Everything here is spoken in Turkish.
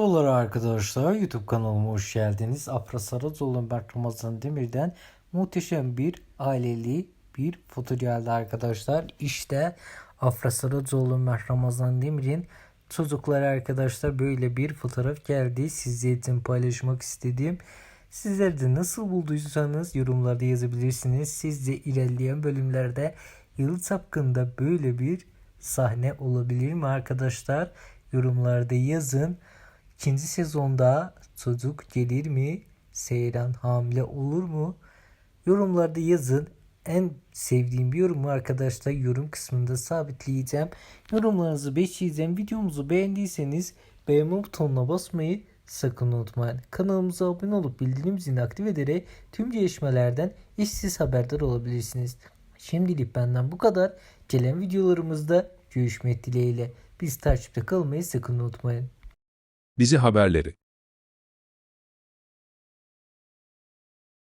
Merhabalar arkadaşlar YouTube kanalıma hoş geldiniz. Afra Saracoğlu Berk Ramazan Demir'den muhteşem bir aileli bir foto geldi arkadaşlar. İşte Afra Saracoğlu Berk Ramazan Demir'in çocukları arkadaşlar böyle bir fotoğraf geldi. Sizler için paylaşmak istediğim. Sizler de nasıl bulduysanız yorumlarda yazabilirsiniz. Siz de ilerleyen bölümlerde Yıldız hakkında böyle bir sahne olabilir mi arkadaşlar? Yorumlarda yazın. İkinci sezonda çocuk gelir mi? Seyran hamile olur mu? Yorumlarda yazın. En sevdiğim bir yorumu arkadaşlar yorum kısmında sabitleyeceğim. Yorumlarınızı bekleyeceğim. Videomuzu beğendiyseniz beğenme butonuna basmayı sakın unutmayın. Kanalımıza abone olup bildirim zilini aktif ederek tüm gelişmelerden işsiz haberdar olabilirsiniz. Şimdilik benden bu kadar. Gelen videolarımızda görüşmek dileğiyle. Biz takipte kalmayı sakın unutmayın. Dizi haberleri